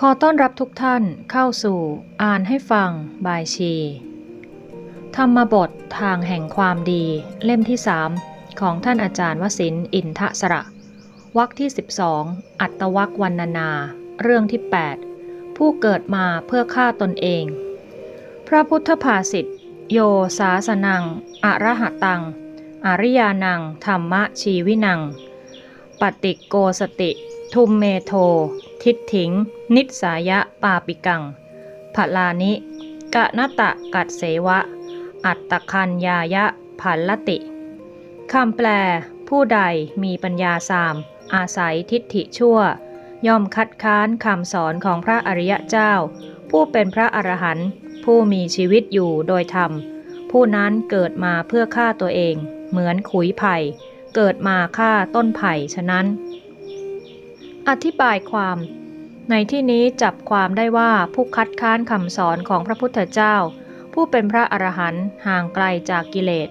ขอต้อนรับทุกท่านเข้าสู่อ่านให้ฟังบายชี ธรรมบททางแห่งความดีเล่มที่3ของท่านอาจารย์วสินอินทสระวรรคที่ 12 อัตวรรควันนานา เรื่องที่ 8 ผู้เกิดมาเพื่อฆ่าตนเอง พระพุทธภาษิตโยสาสนัง อรหตัง อริยานัง ธรรมชีวินัง ปฏิโกสติ ทุมเมโท ทิฏฐิง นิสายะปาปิกังผลานิ กะนตะกัดเสวะ อัตตคันยายะผันลติคำแปล ผู้ใดมีปัญญาสาม อาศัยทิฏฐิชั่ว ย่อมคัดค้านคำสอนของพระอริยเจ้า ผู้เป็นพระอรหันต์ผู้มีชีวิตอยู่โดยธรรม ผู้นั้นเกิดมาเพื่อฆ่าตัวเอง เหมือนขุยไผ่ เกิดมาฆ่าต้นไผ่ฉะนั้น อธิบายความ ในที่นี้จับความได้ว่าผู้คัดค้านคำสอนของพระพุทธเจ้า ผู้เป็นพระอรหันต์ห่างไกลจากกิเลส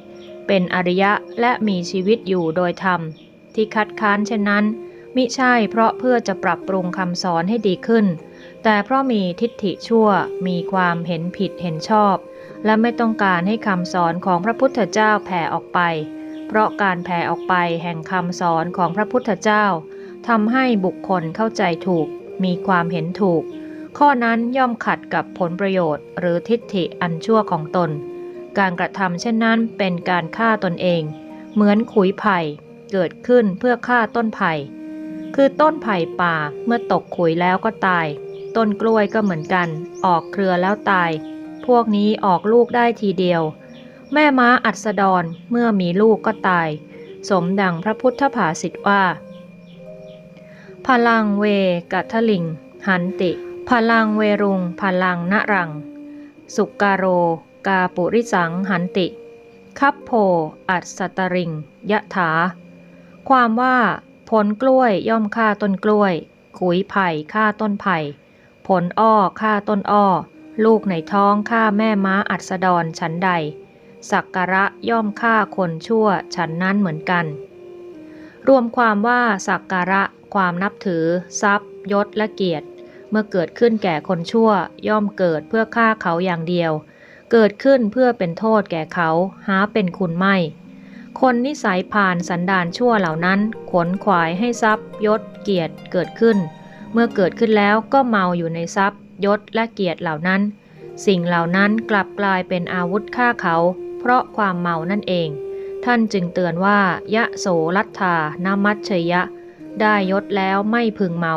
เป็นอริยะและมีชีวิตอยู่โดยธรรม ที่คัดค้านเช่นนั้น มิใช่เพราะเพื่อจะปรับปรุงคำสอนให้ดีขึ้น แต่เพราะมีทิฏฐิชั่วมีความเห็นผิดเห็นชอบ และไม่ต้องการให้คำสอนของพระพุทธเจ้าแผ่ออกไป เพราะการแผ่ออกไปแห่งคำสอนของพระพุทธเจ้า ทำให้บุคคลเข้าใจถูก มีความเห็นถูก ข้อนั้นย่อมขัดกับผลประโยชน์ หรือทิฏฐิอันชั่วของตน การกระทำเช่นนั้นเป็นการฆ่าตนเอง เหมือนขุยไผ่เกิดขึ้นเพื่อฆ่าต้นไผ่ คือต้นไผ่ป่าเมื่อตกขุยแล้วก็ตาย ต้นกล้วยก็เหมือนกัน ออกเครือแล้วตาย พวกนี้ออกลูกได้ทีเดียว แม่ม้าอัสดรเมื่อมีลูกก็ตาย สมดังพระพุทธภาษิตว่า พลังเวกัทลิง หันติ พลังเวรุง พลังนรัง สุกาโร กาปุริสังหันติ คัพโพ อัสตริง ยะถา ความว่าผลกล้วยย่อมฆ่าต้นกล้วย ขุยไผ่ฆ่าต้นไผ่ ผลอ้อฆ่าต้นอ้อ ลูกในท้องฆ่าแม่ม้าอัสดรฉันใด สักการะย่อมฆ่าคนชั่วฉันนั้นเหมือนกัน รวมความว่าสักการะ ความนับถือ ทรัพย์ ยศและเกียรติ เมื่อเกิดขึ้นแก่คนชั่ว ย่อมเกิดเพื่อฆ่าเขาอย่างเดียว เกิดขึ้นเพื่อเป็นโทษแก่เขาหาเป็นคุณไม่ คนนิสัยผ่านสันดานชั่วเหล่านั้น ขวนขวายให้ทรัพย์ ยศ เกียรติเกิดขึ้น เมื่อเกิดขึ้นแล้วก็เมาอยู่ในทรัพย์ ยศและเกียรติเหล่านั้น สิ่งเหล่านั้นกลับกลายเป็นอาวุธฆ่าเขา เพราะความเมานั่นเอง ท่านจึงเตือนว่ายะโสลัทธานามัชเชยะ ได้ยศแล้วไม่พึงเมา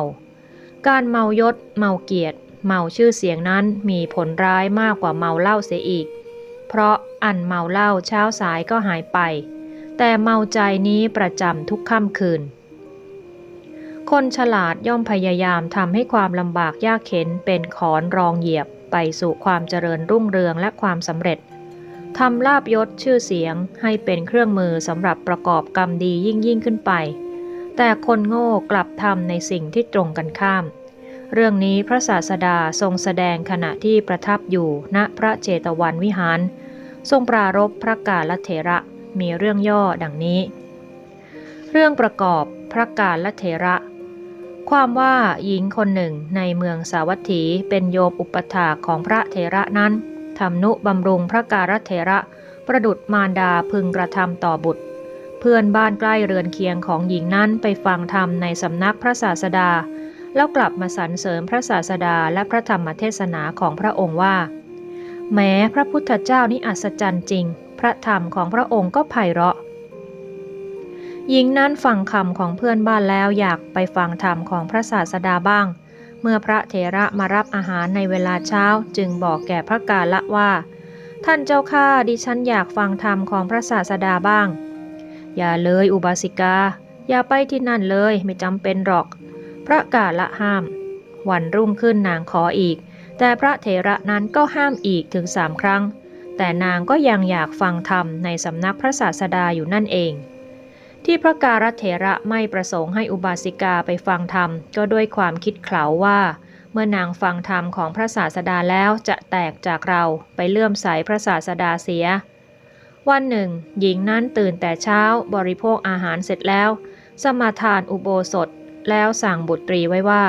การเมายศ เมาเกียรติ เมาชื่อเสียงนั้นมีผลร้ายมากกว่าเมาเหล้าเสียอีก เพราะอันเมาเหล้าเช้าสายก็หายไป แต่เมาใจนี้ประจำทุกค่ำคืน คนฉลาดย่อมพยายามทำให้ความลำบากยากเข็นเป็นขอนรองเหยียบไปสู่ความเจริญรุ่งเรืองและความสำเร็จทำลาบยศชื่อเสียงให้เป็นเครื่องมือสำหรับประกอบกรรมดียิ่งยิ่งขึ้นไป แต่คนโง่กลับทำในสิ่งที่ตรงกันข้าม เรื่องนี้พระศาสดาทรงแสดงขณะที่ประทับอยู่ณพระเจตวันวิหาร ทรงปรารบพระกาลเถระมีเรื่องย่อดังนี้ เรื่องประกอบพระกาลเถระ ความว่าหญิงคนหนึ่งในเมืองสาวัตถีเป็นโยมอุปถาของพระเถระนั้นทำนุบำรุงพระการเถระประดุดมารดาพึงกระทำต่อบุตร เพื่อนบ้านใกล้เรือนเคียงของหญิงนั้นไปฟังธรรมในสำนักพระศาสดา แล้วกลับมาสรรเสริมพระศาสดาและพระธรรมเทศนาของพระองค์ว่า แม้พระพุทธเจ้านี่อัศจรรย์จริง พระธรรมของพระองค์ก็ไพเราะ หญิงนั้นฟังคำของเพื่อนบ้านแล้วอยากไปฟังธรรมของพระศาสดาบ้าง เมื่อพระเถระมารับอาหารในเวลาเช้าจึงบอกแก่พระกาละว่า ท่านเจ้าข้าดิฉันอยากฟังธรรมของพระศาสดาบ้าง อย่าเลยอุบาสิกา อย่าไปที่นั่นเลยไม่จำเป็นหรอก พระกาละห้าม วันรุ่งขึ้นนางขออีก แต่พระเถระนั้นก็ห้ามอีกถึงสามครั้ง แต่นางก็ยังอยากฟังธรรมในสำนักพระศาสดาอยู่นั่นเอง ที่พระการเถระไม่ประสงค์ให้อุบาสิกาไปฟังธรรมก็ด้วยความคิดเขลาว่าเมื่อนางฟังธรรมของพระศาสดาแล้วจะแตกจากเราไปเลื่อมใสพระศาสดาเสีย วันหนึ่ง หญิงนั้นตื่นแต่เช้าบริโภคอาหารเสร็จแล้ว สมาทานอุโบสถแล้วสั่งบุตรีไว้ว่า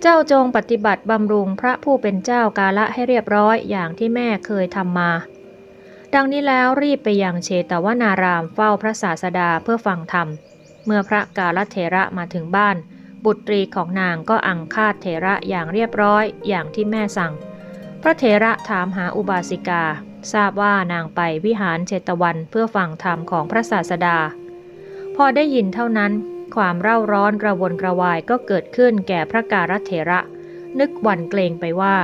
เจ้าจงปฏิบัติบำรุงพระผู้เป็นเจ้ากาละให้เรียบร้อยอย่างที่แม่เคยทำมา ดังนี้แล้วรีบไปยังเชตวนารามเฝ้าพระศาสดาเพื่อฟังธรรม เมื่อพระกาลเถระมาถึงบ้าน บุตรีของนางก็อังคาดเถระอย่างเรียบร้อยอย่างที่แม่สั่ง พระเถระถามหาอุบาสิกา ทราบว่านางไปวิหารเชตวันเพื่อฟังธรรมของพระศาสดา พอได้ยินเท่านั้น ความเร่าร้อนกระวนกระวายก็เกิดขึ้นแก่พระการเถระ นึกหวั่นเกรงไปว่า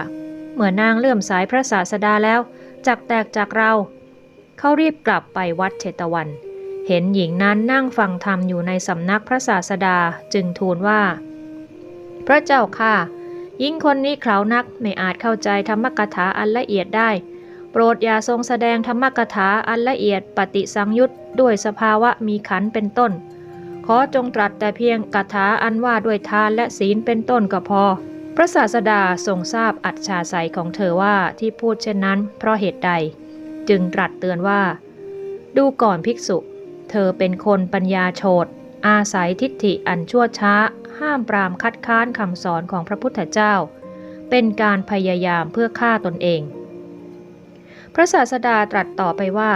เมื่อนางเลื่อมสายพระศาสดาแล้วจักแตกจากเรา เขารีบกลับไปวัดเชตวัน เห็นหญิงนั้นนั่งฟังธรรมอยู่ในสำนักพระศาสดาจึงทูลว่า พระเจ้าค่ะหญิงคนนี้เขานักไม่อาจเข้าใจธรรมกถาอันละเอียดได้ โปรดอย่าทรงแสดงธรรมกถาอันละเอียดปฏิสังยุตด้วยสภาวะมีขันเป็นต้น ขอจงตรัสแต่เพียงกถาอันว่าด้วยทานและศีลเป็นต้นก็พอ พระศาสดาทรงทราบอัจฉาใสยของเธอว่าที่พูดเช่นนั้น เพราะเหตุใด จึงตรัสเตือนว่า ดูก่อนภิกษุ เธอเป็นคนปัญญาโฉดอาศัยทิฏฐิอันชั่วช้า ห้ามปรามคัดค้านคำสอนของพระพุทธเจ้า เป็นการพยายามเพื่อฆ่าตนเอง พระศาสดาตรัสต่อไปว่า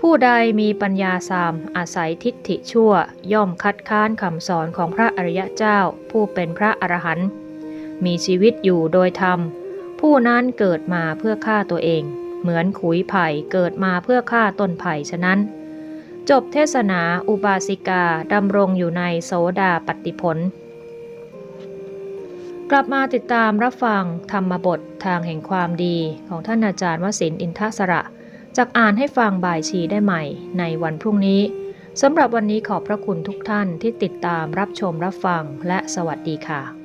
ผู้ใดมีปัญญาสามอาศัยทิฏฐิชั่ว ย่อมคัดค้านคำสอนของพระอริยเจ้า ผู้เป็นพระอรหันต์มีชีวิตอยู่โดยธรรม ผู้นั้นเกิดมาเพื่อฆ่าตัวเอง เหมือนขุยไผ่เกิดมาเพื่อฆ่าต้นไผ่ฉะนั้น จบเทศนาอุบาสิกาดำรงอยู่ในโสดาปฏิผล กลับมาติดตามรับฟังธรรมบททางแห่งความดีของท่านอาจารย์วสินอินทสระจากอ่านให้ฟังบ่ายชีได้ใหม่ในวันพรุ่งนี้สำหรับวันนี้ขอบพระคุณทุกท่านที่ติดตามรับชมรับฟังและสวัสดีค่ะ